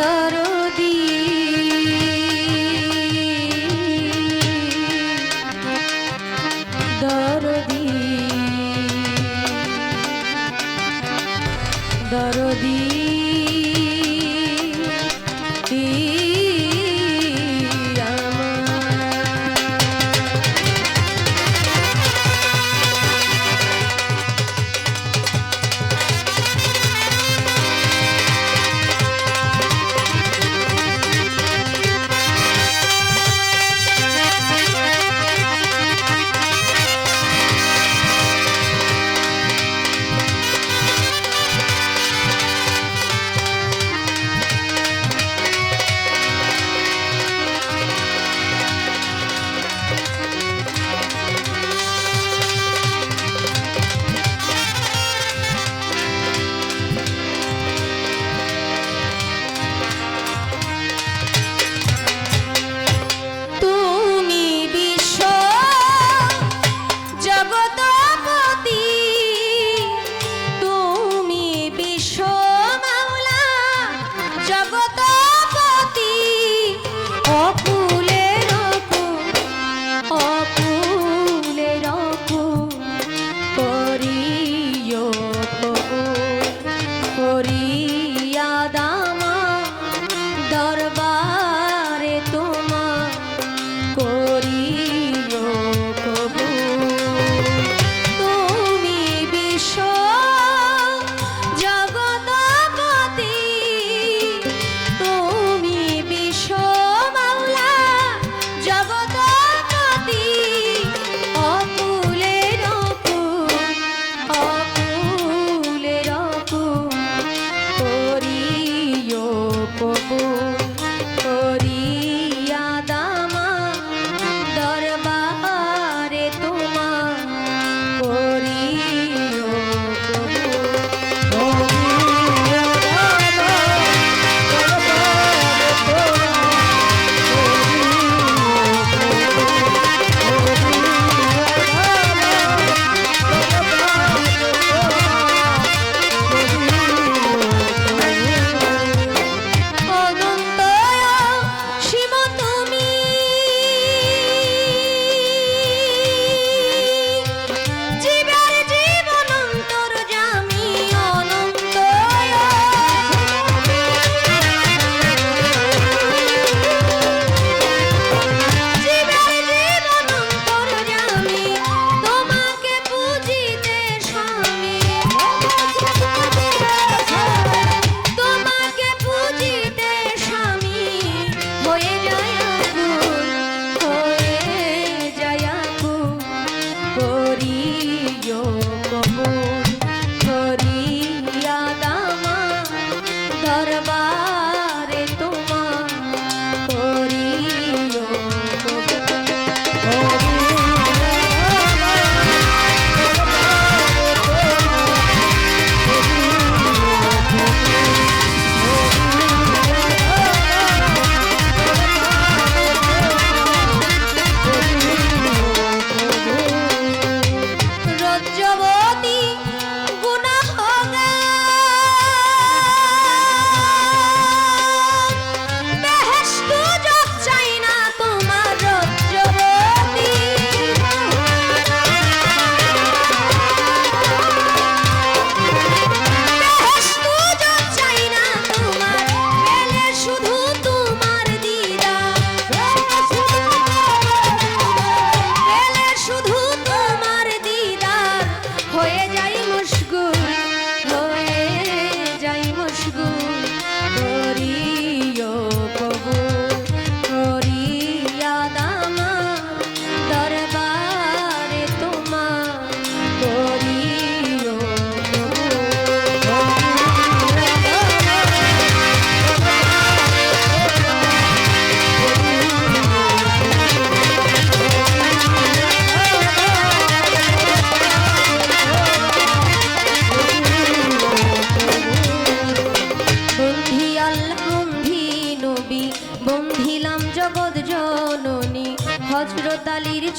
দরো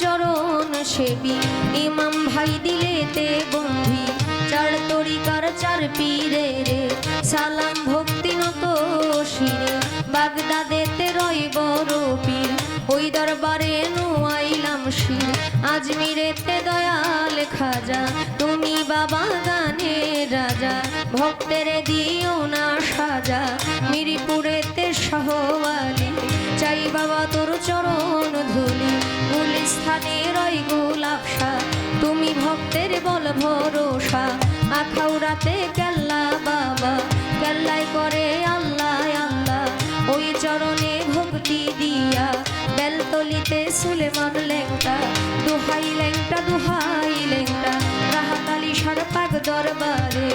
চরণ সেবি। ইমাম ভাই দিলেতে বন্ধি, চার তরিকার চার পীরে রে। সালাম ভক্তি নত শিরে, বাগদাদেতে রয় বড় পীর ওই দরবারে নুয়াইলাম শির। আজমিরেতে দয়াল খাজা, তুমি বাবা গানে রাজা। ভক্তের দিও না সাজা, মিরিপুরেতে সহওয়ালি। চাই বাবা তোর চরণ ধুলি, গুলিস্থানে রই গোলাপসা তুমি ভক্তের বল ভরসা আখাউরাতে কেল্লা বাবা। কেল্লাই করে আল্লাহ আল্লাহ। ওই চরণে ভক্তি দিয়া বেলতলিতে সুলেমান লেংটা, দুহাই লেংটা দুহাই লেংটা, রাহাতালি সার পাক দরবারে,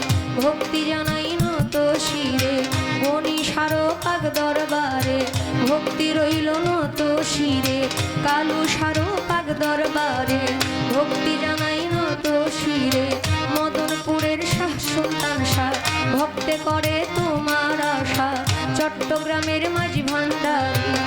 ভক্তি জানাই নত শিরে মনি সারো পাক দরবারে, ভক্তি রইল নত শিরে, কালু সারো পাক দরবারে, ভক্তি জানাই নত শিরে, মদনপুরের শাহ সুলতান শাহ, ভক্তে করে তোমার আশা, চট্টগ্রামের মাঝি ভান্ডারি।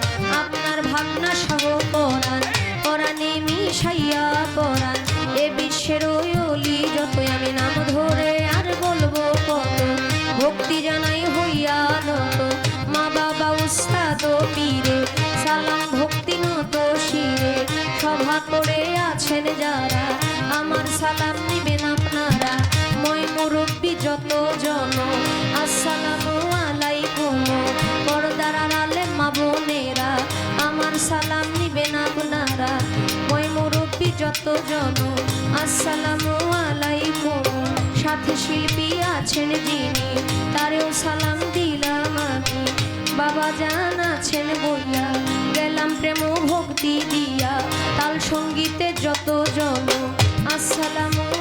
আছেন যারা, আমার সালাম নিবেন আপনারা। মই মুরব্বী যত জন, আসসালামু আলাইকুম। পর্দার আড়ালে মা বোনেরা, আমার সালাম নিবেন আপনারা। মই মুরব্বী যত জন, আসসালামু আলাইকুম। সাথে শিল্পী আছেন যিনি, তারেও সালাম দিলাম আমি। বাবা জান আছেন বইয়া গেলাম প্রেম ভক্তি দিয়া। তাল সঙ্গীতে যত জন আসসালামু